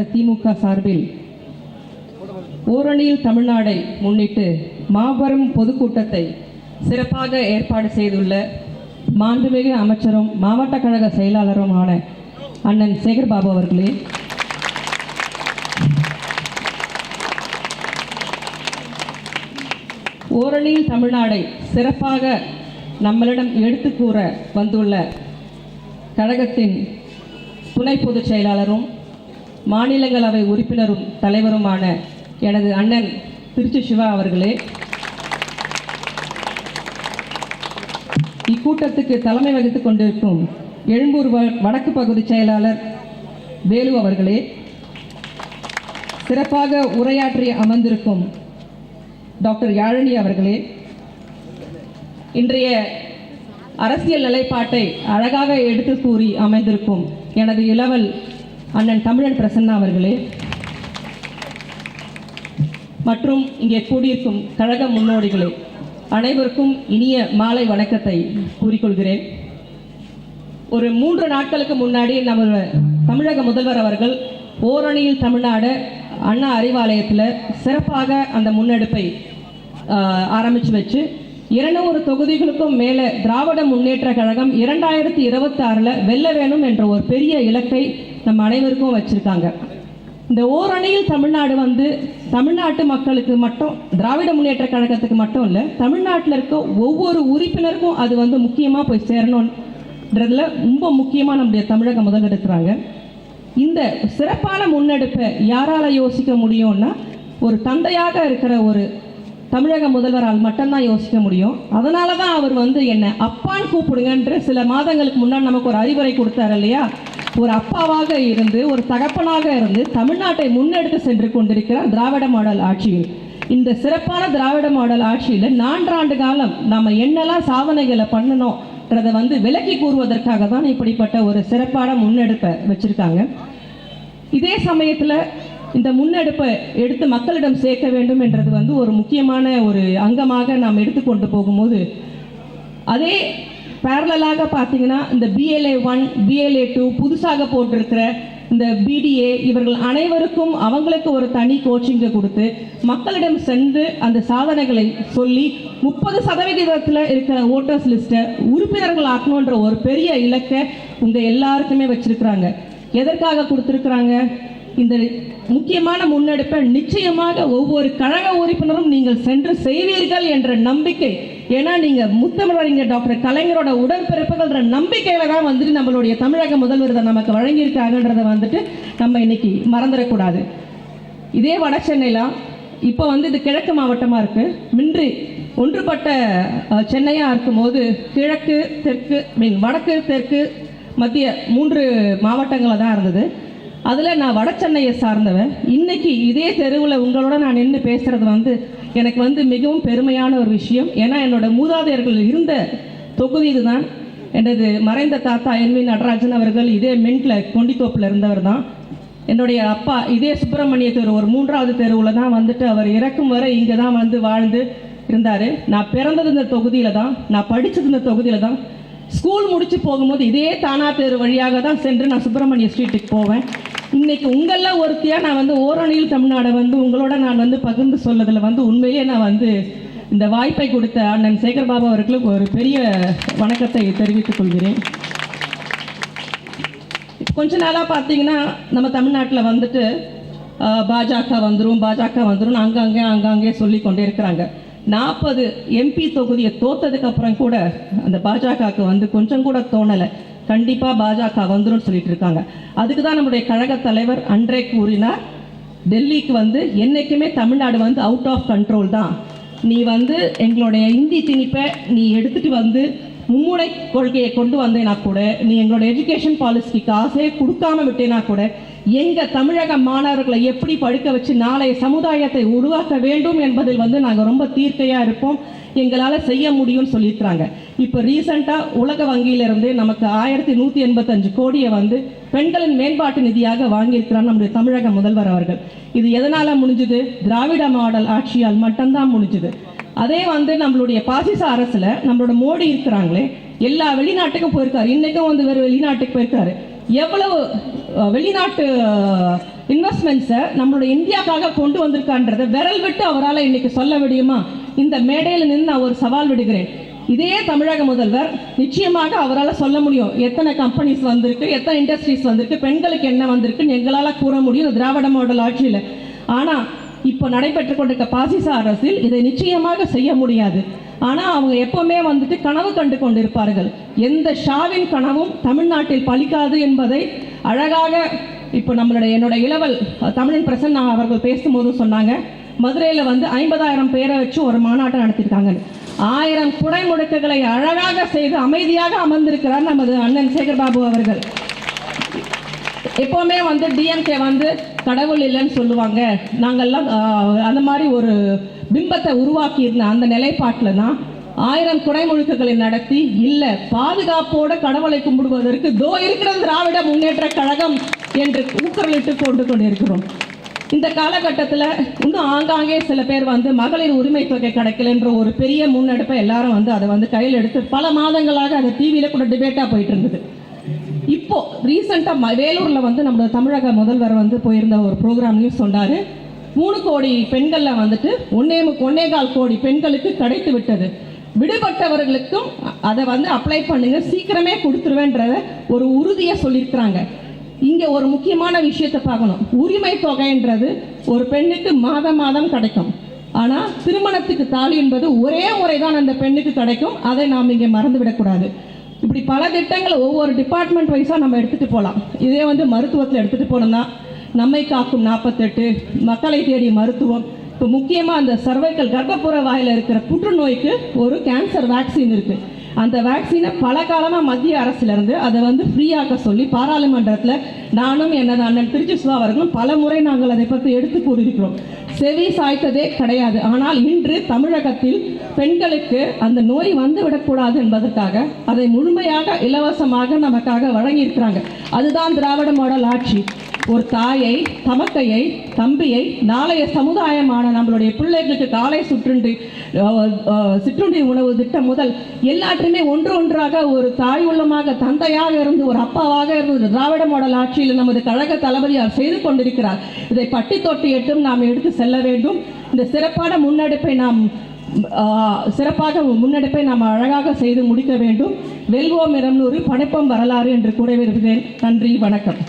மாவட்ட திமுக சார்பில் ஓரணியில் தமிழ்நாடை முன்னிட்டு மாபெரும் பொதுக்கூட்டத்தை சிறப்பாக ஏற்பாடு செய்துள்ள மாண்புமிகு அமைச்சரும் மாவட்ட கழக செயலாளருமான அண்ணன் சேகர் பாபு அவர்களே. ஓரணியில் தமிழ்நாடை சிறப்பாக நம்மளிடம் எடுத்து கூற வந்துள்ள கழகத்தின் துணை பொதுச் செயலாளரும் மாநிலங்களவை உறுப்பினரும் தலைவருமான எனது அண்ணன் திருச்சி சிவா அவர்களே. இக்கூட்டத்துக்கு தலைமை வகித்துக் கொண்டிருக்கும் எழும்பூர் வ- வடக்கு பகுதி செயலாளர் வேலு அவர்களே. சிறப்பாக உரையாற்றி அமர்ந்திருக்கும் டாக்டர் யாழினி அவர்களே. இன்றைய அரசியல் நிலைப்பாட்டை அழகாக எடுத்து கூறி அமைந்திருக்கும் எனது இளவல் அண்ணன் தமிழன் பிரசன்னா அவர்களே. மற்றும் இங்கே கூடியிருக்கும் கழக முன்னோடிகளே அனைவருக்கும் இனிய மாலை வணக்கத்தை கூறிக்கொள்கிறேன். ஒரு மூன்று நாட்களுக்கு முன்னாடி நம்ம தமிழக முதல்வர் அவர்கள் ஓரணியில் தமிழ்நாடு அண்ணா அறிவாலயத்தில் சிறப்பாக அந்த முன்னெடுப்பை ஆரம்பித்து வச்சு இருநூறு தொகுதிகளுக்கும் மேலே திராவிட முன்னேற்ற கழகம் இரண்டாயிரத்தி இருபத்தி ஆறில் வெல்ல வேணும் என்ற ஒரு பெரிய இலக்கை நம்ம அனைவருக்கும் வச்சுருக்காங்க. இந்த ஓரணியில் தமிழ்நாடு வந்து தமிழ்நாட்டு மக்களுக்கு மட்டும் திராவிட முன்னேற்ற கழகத்துக்கு மட்டும் இல்லை தமிழ்நாட்டில் இருக்க ஒவ்வொரு உறுப்பினருக்கும் அது வந்து முக்கியமாக போய் சேரணுன்றதுல ரொம்ப முக்கியமாக நம்முடைய தமிழக முதல் எடுக்கிறாங்க இந்த சிறப்பான முன்னெடுப்பை யாரால யோசிக்க முடியும்னா ஒரு தந்தையாக இருக்கிற ஒரு தமிழக முதல்வரால் மட்டும்தான் யோசிக்க முடியும். அதனால தான் அவர் வந்து என்ன அப்பான்னு கூப்பிடுங்கன்ற சில மாதங்களுக்கு முன்னாடி நமக்கு ஒரு அறிவுரை கொடுத்தாரு இல்லையா? ஒரு அப்பாவாக இருந்து ஒரு தகப்பனாக இருந்து தமிழ்நாட்டை முன்னெடுத்து சென்று கொண்டிருக்கிறார் திராவிட மாடல் ஆட்சியில். இந்த சிறப்பான திராவிட மாடல் ஆட்சியில் நான்காண்டு காலம் நாம என்னெல்லாம் சாதனைகளை பண்ணணும்ன்றதை வந்து விலக்கி கூறுவதற்காக தான் இப்படிப்பட்ட ஒரு சிறப்பான முன்னெடுப்பை வச்சிருக்காங்க. இதே சமயத்தில் இந்த முன்னெடுப்பை எடுத்து மக்களிடம் சேர்க்க வேண்டும் என்றது வந்து ஒரு முக்கியமான ஒரு அங்கமாக நாம் எடுத்துக்கொண்டு போகும்போது அதே பேரலாக பார்த்தீங்கன்னா இந்த பிஎல்ஏ ஒன் பிஎல்ஏ டூ புதுசாக போட்டிருக்கிற இந்த பிடிஏ இவர்கள் அனைவருக்கும் அவங்களுக்கு ஒரு தனி கோச்சிங்கை கொடுத்து மக்களிடம் சென்று அந்த சாதனைகளை சொல்லி முப்பது சதவிகிதத்தில் இருக்கிற ஓட்டர்ஸ் லிஸ்ட்டை உறுப்பினர்கள் ஆக்கணுன்ற ஒரு பெரிய இலக்கை உங்கள் எல்லாருக்குமே வச்சுருக்குறாங்க. எதற்காக கொடுத்துருக்குறாங்க? இந்த முக்கியமான முன்னெடுப்பை நிச்சயமாக ஒவ்வொரு கழக உறுப்பினரும் நீங்கள் சென்று செய்வீர்கள் என்ற நம்பிக்கை. ஏன்னா நீங்க முத்தமிழறிஞர் டாக்டர் கலைஞரோட உடற்பிறப்புகள்ன்ற நம்பிக்கையில தான் வந்துட்டு நம்மளுடைய தமிழக முதல்வர் நமக்கு வழங்கியிருக்காங்கன்றதை வந்துட்டு நம்ம இன்னைக்கு மறந்துடக்கூடாது. இதே வட சென்னையில இப்போ வந்து இது கிழக்கு மாவட்டமாக இருக்கு. மின்றி ஒன்றுபட்ட சென்னையாக இருக்கும்போது கிழக்கு தெற்கு மீன் வடக்கு தெற்கு மத்திய மூன்று மாவட்டங்களில் தான் இருந்தது. அதில் நான் வட சென்னையை சார்ந்தவன். இன்னைக்கு இதே தெருவில் உங்களோட நான் நின்று பேசுறது வந்து எனக்கு வந்து மிகவும் பெருமையான ஒரு விஷயம். ஏன்னா என்னோட மூதாதையர்கள் இருந்த தொகுதி இதுதான். எனது மறைந்த தாத்தா என் வி நடராஜன் அவர்கள் இதே மின்ட்ல கொண்டித்தோப்பில் இருந்தவர் தான். என்னுடைய அப்பா இதே சுப்பிரமணிய தெரு ஒரு மூன்றாவது தெருவில் தான் வந்துட்டு அவர் இறக்கும் வரை இங்கே தான் வந்து வாழ்ந்து இருந்தார். நான் பிறந்தது இந்த தொகுதியில் தான் நான் படித்தது இந்த தொகுதியில் தான். ஸ்கூல் முடிச்சு போகும்போது இதே தானா தெரு வழியாக தான் சென்று நான் சுப்பிரமணிய ஸ்ட்ரீட்டுக்கு போவேன். இன்னைக்கு உங்கள்லாம் ஒருத்தியாக நான் வந்து ஓரணியில் தமிழ்நாடை வந்து உங்களோட நான் வந்து பகிர்ந்து சொல்லதில் வந்து உண்மையிலே நான் வந்து இந்த வாய்ப்பை கொடுத்த அண்ணன் சேகர் பாபு அவர்களுக்கு ஒரு பெரிய வணக்கத்தை தெரிவித்துக் கொள்கிறேன். கொஞ்ச நாளாக பார்த்தீங்கன்னா நம்ம தமிழ்நாட்டில் வந்துட்டு பாஜக வந்துடும் பாஜக வந்துடும் அங்கங்கே அங்கங்கே சொல்லி கொண்டே இருக்கிறாங்க. நாற்பது எம்பி தொகுதியை தோத்ததுக்கு அப்புறம் கூட அந்த பாஜகவுக்கு வந்து கொஞ்சம் கூட தோணலை. கண்டிப்பாக பாஜக வந்துடும் சொல்லிட்டு இருக்காங்க. அதுக்கு தான் நம்முடைய கழக தலைவர் அன்றே கூறினார் டெல்லிக்கு வந்து என்றைக்குமே தமிழ்நாடு வந்து அவுட் ஆஃப் கண்ட்ரோல் தான். நீ வந்து எங்களுடைய இந்தி திணிப்பை நீ எடுத்துகிட்டு வந்து மும்முனை கொள்கையை கொண்டு வந்தேனா கூட நீ எங்களோட எஜுகேஷன் பாலிசிக்கு காசே கொடுக்காம விட்டேனா கூட எங்க தமிழக மாணவர்களை எப்படி படுக்க வச்சு நாளைய சமுதாயத்தை உருவாக்க வேண்டும் என்பதில் வந்து நாங்கள் ரொம்ப தீர்க்கையா இருப்போம். எங்களால் செய்ய முடியும்னு சொல்லியிருக்கிறாங்க. இப்போ ரீசண்டாக உலக வங்கியிலிருந்து நமக்கு ஆயிரத்தி நூற்றி எண்பத்தஞ்சு கோடியை வந்து பெண்களின் மேம்பாட்டு நிதியாக வாங்கியிருக்கிறார் நம்முடைய தமிழக முதல்வர் அவர்கள். இது எதனால் முடிஞ்சுது? திராவிட மாடல் ஆட்சியால் மட்டும்தான் முடிஞ்சுது. அதே வந்து நம்மளுடைய பாசிச அரசுல நம்மளோட மோடி இருக்கிறாங்களே எல்லா வெளிநாட்டுக்கும் போயிருக்காரு. இன்னைக்கும் வந்து வேறு வெளிநாட்டுக்கு போயிருக்காரு. எவ்வளவு வெளிநாட்டு இன்வெஸ்ட்மெண்ட்ஸை நம்மளுடைய இந்தியாக்காக கொண்டு வந்திருக்கான்றத விரல் விட்டு அவரால் இன்னைக்கு சொல்ல முடியுமா? இந்த மேடையில் நின்று நான் ஒரு சவால் விடுகிறேன். இதே தமிழக முதல்வர் நிச்சயமாக அவரால் சொல்ல முடியும். எத்தனை கம்பெனிஸ் வந்திருக்கு எத்தனை இண்டஸ்ட்ரீஸ் வந்திருக்கு பெண்களுக்கு என்ன வந்திருக்குன்னு எங்களால் கூற முடியும் திராவிட மாடல் ஆட்சியில். ஆனால் இப்போ நடைபெற்று கொண்டிருக்க பாசிச அரசில் இதை நிச்சயமாக செய்ய முடியாது. ஆனால் அவங்க எப்பவுமே வந்துட்டு கனவு கண்டு கொண்டிருப்பார்கள். எந்த ஷாவின் கனவும் தமிழ்நாட்டில் பலிக்காது என்பதை அழகாக இப்போ நம்மளுடைய என்னோட இளவல் தமிழன் பிரசன் அவர்கள் பேசும்போது சொன்னாங்க. மதுரையில் வந்து ஐம்பதாயிரம் பேரை வச்சு ஒரு மாநாட்டை நடத்திருக்காங்க ஆயிரம் குடை முடுக்குகளை அழகாக செய்து அமைதியாக அமர்ந்திருக்கிறார் நமது அண்ணன் சேகர்பாபு அவர்கள். எப்போவுமே வந்து டிஎம்கே வந்து கடவுள் இல்லைன்னு சொல்லுவாங்க. நாங்கள்லாம் அந்த மாதிரி ஒரு பிம்பத்தை உருவாக்கி இருந்த அந்த நிலைப்பாட்டில் தான் ஆயிரம் குடைமுழுக்குகளை நடத்தி இல்லை பாதுகாப்போட கடவுளை கும்பிடுவதற்கு தோ இருக்கிறது திராவிட முன்னேற்ற கழகம் என்று ஊக்கரலிட்டு கொண்டு கொண்டிருக்கிறோம். இந்த காலகட்டத்தில் இன்னும் ஆங்காங்கே சில பேர் வந்து மகளிர் உரிமை தொகை கிடைக்கலன்ற ஒரு பெரிய முன்னெடுப்பை எல்லாரும் வந்து அதை வந்து கையில் எடுத்து பல மாதங்களாக அதை டிவியில் கூட டிபேட்டாக போயிட்டு இருந்தது. இப்போ ரீசெண்டாக வேலூரில் வந்து நம்ம தமிழக முதல்வர் வந்து போயிருந்த ஒரு ப்ரோக்ராம்லையும் சொன்னார். மூணு கோடி பெண்களில் வந்துட்டு ஒன்னே ஒன்னே கால் கோடி பெண்களுக்கு கிடைத்து விட்டது. விடுபட்டவர்களுக்கும் அதை வந்து அப்ளை பண்ணுங்க சீக்கிரமே கொடுத்துருவேன்றத ஒரு உறுதியை சொல்லியிருக்கிறாங்க. இங்கே ஒரு முக்கியமான விஷயத்தை பார்க்கணும். உரிமை தொகைன்றது ஒரு பெண்ணுக்கு மாதம் மாதம் கிடைக்கும். ஆனால் திருமணத்துக்கு தாலி என்பது ஒரே முறை தான் அந்த பெண்ணுக்கு கிடைக்கும். அதை நாம் இங்கே மறந்து விடக்கூடாது இப்படி பல திட்டங்களை ஒவ்வொரு டிபார்ட்மெண்ட் வைஸாக நம்ம எடுத்துகிட்டு போகலாம் இதே வந்து மருத்துவத்தில் எடுத்துகிட்டு போனோம்னா நம்மை காக்கும் நாற்பத்தெட்டு மக்களை தேடி மருத்துவம். இப்போ முக்கியமாக அந்த சர்வைக்கல் கர்ப்பப்புற வாயில் இருக்கிற புற்றுநோய்க்கு ஒரு கேன்சர் வேக்சின் இருக்குது அந்த வேக்சினை பல காலமாக மத்திய அரசுலேருந்து அதை வந்து ஃப்ரீயாக்க சொல்லி பாராளுமன்றத்தில் நானும் எனது அண்ணன் திருச்சி சுவா அவர்களும் பல முறை நாங்கள் அதை பற்றி எடுத்து கூறியிருக்கிறோம். செவி சாய்த்ததே கிடையாது. ஆனால் இன்று தமிழகத்தில் பெண்களுக்கு அந்த நோய் வந்து விடக்கூடாது என்பதற்காக அதை முழுமையாக இலவசமாக நமக்காக வழங்கியிருக்கிறாங்க. அதுதான் திராவிட மாடல் ஆட்சி. ஒரு தாயை தமக்கையை தம்பியை நாளைய சமுதாயமான நம்மளுடைய பிள்ளைகளுக்கு காலை சுற்றுண்டி சிற்றுண்டி உணவு திட்டம் முதல் எல்லாற்றுமே ஒன்று ஒன்றாக ஒரு தாய் உள்ளமாக தந்தையாக இருந்து ஒரு அப்பாவாக இருந்து திராவிட மாடல் ஆட்சியில் நமது கழக தளபதியார் செய்து கொண்டிருக்கிறார். இதை பட்டி தொட்டி எட்டும் நாம் எடுத்து செல்ல வேண்டும். இந்த சிறப்பான முன்னெடுப்பை நாம் சிறப்பாக முன்னெடுப்பை நாம் அழகாக செய்து முடிக்க வேண்டும். வெல்வோம் இரநூறு படைப்பம் வரலாறு என்று கூற விரும்புகிறேன் நன்றி வணக்கம்.